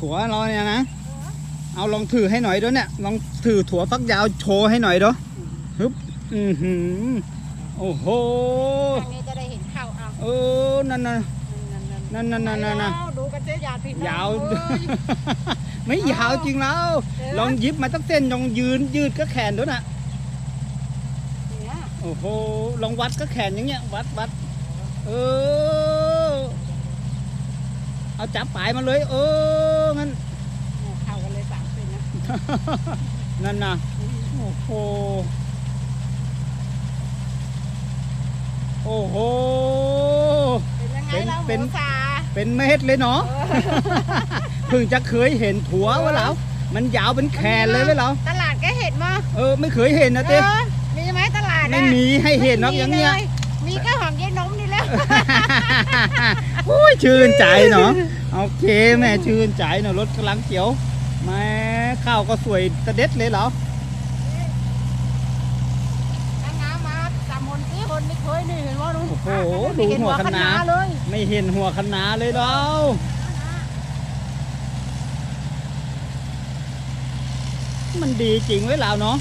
ถั่วเราเนี่ยนะ เอาลองถือให้หน่อยด้วยเนี่ย ลองถือถั่วฟักยาวโชว์ให้หน่อยด้วยฮึบอือหือโอ้โหทางนี้จะได้เห็นข้าวเอาเออนั่นน่ะนั่นนั่นนั่นนั่นนั่นดูกันเจ๊ยาพี่น้องยาวเอ้ยไม่ยาวจริงแล้วเออลองยิบมาตั้งเส้นลองยืนยืดก็แขนด้วยนะเนี่ยโอ้โห ลองวัดก็แขนอย่างเงี้ย วัดวัด เออ เอาจับปลายมาเลย เออ งั้นเนี่ยเข้ากันเลยสามเซนนะนั่นนะโอ้โหโอ้โห เป็นยังไงเป็นเราหเป็นมูสาเป็นเม็ดเลยเนาะเออเพิ่งจะเคยเห็นถั่ววะเหรอมันยาวเป็นแขนเลยไหมเหรอตลาดก็เห็นมั้เออไม่เคยเห็นนะเต้เออมีไหมตลาดอะไม่มีให้เห็นหรอกอย่างเงี้ยไม่มีลมีก็หอมยายนม นี่แหล้วอุ้ยชื่นใจเนาะโอเคแม่ชื่นใจเนาะรถกำลังเขียวแม่ข้าวก็สวยตะเด็ดเลยเหรอน้ำมาสามคนสี่คนไม่เคยนี่เห็นว่าลุงโอ้โหไม่เห็นดูหัวหัวคะคะน้านาเลยไม่เห็นหัวคะนาเลยเรามันดีจริงไว้ยเราเนาะ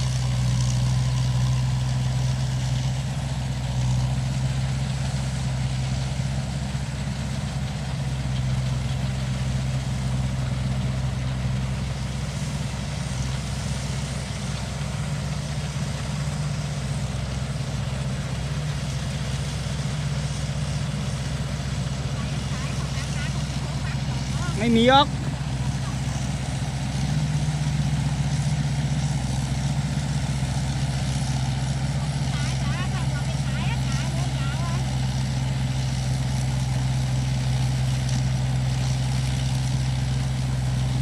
ไม่มีหรอก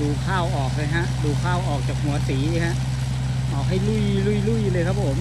ดูข้าวออกเลยฮะ ดูข้าวออกจากหัวสีฮะ ออกให้ลุยลุยลุยเลยครับผม